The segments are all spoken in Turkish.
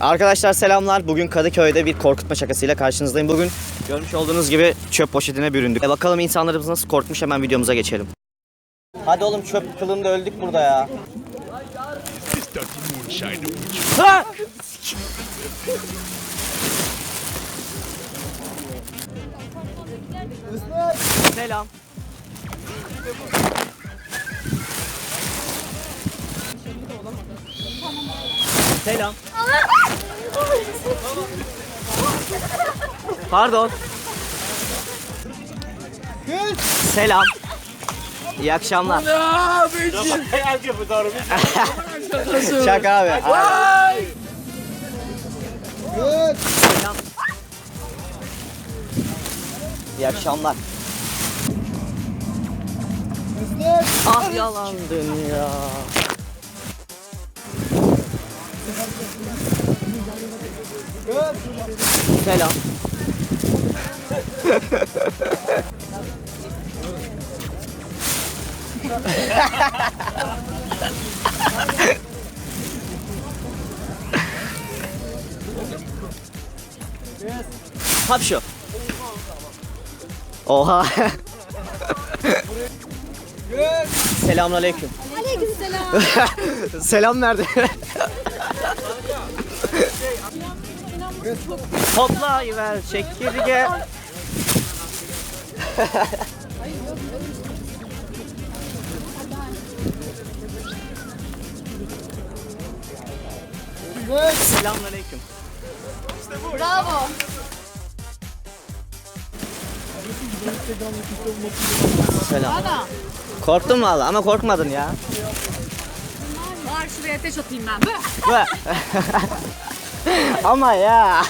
Arkadaşlar selamlar. Bugün Kadıköy'de bir korkutma şakasıyla karşınızdayım. Bugün görmüş olduğunuz gibi çöp poşetine büründük. E bakalım insanlarımız nasıl korkmuş hemen videomuza geçelim. Hadi oğlum çöp kılığında öldük burada ya. Selam. Selam. Pardon. Selam. İyi akşamlar. Şaka abi. Selam. İyi akşamlar. Ah yalandın ya. Selam. Hapşo. Oha. Selamünaleyküm. Aleykümselam. Selam nerede? Toplayıver çekirge. Selamünaleyküm. Bravo. Selam. Ana. Korktun valla ama korkmadın ya. Var şuraya ateş atayım ben. Ve- ama ya.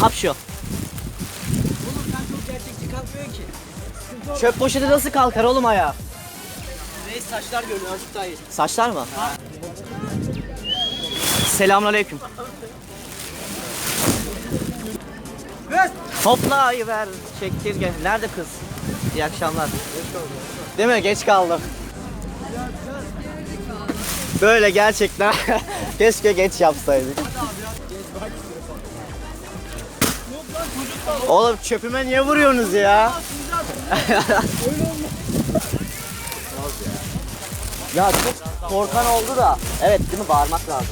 Hapşo. Çöp poşeti nasıl kalkar oğlum ayağa? Reis saçlar görünüyor azıcık daha iyi. Saçlar mı? Selamünaleyküm. Toplayıver çekirge. Nerede kız? İyi akşamlar. Değil mi? Geç kaldım. Böyle gerçekten keşke geç yapsaydık. Oğlum çöpüme niye vuruyorsunuz ya? Ya çok korkan oldu da. Evet değil mi? Bağırmak lazım.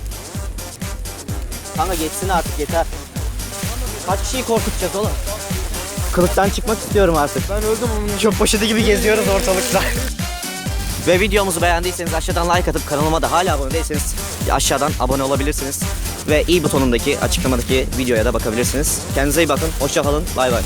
Kanka geçsin artık yeter. Kaç kişiyi korkutacağız oğlum? Kılıktan çıkmak istiyorum artık. Ben öldüm Çöp poşeti gibi geziyoruz ortalıkta. Ve videomuzu beğendiyseniz aşağıdan like atıp kanalıma da hala abone değilseniz aşağıdan abone olabilirsiniz. Ve i butonundaki açıklamadaki videoya da bakabilirsiniz. Kendinize iyi bakın. Hoşça kalın. Bay bay.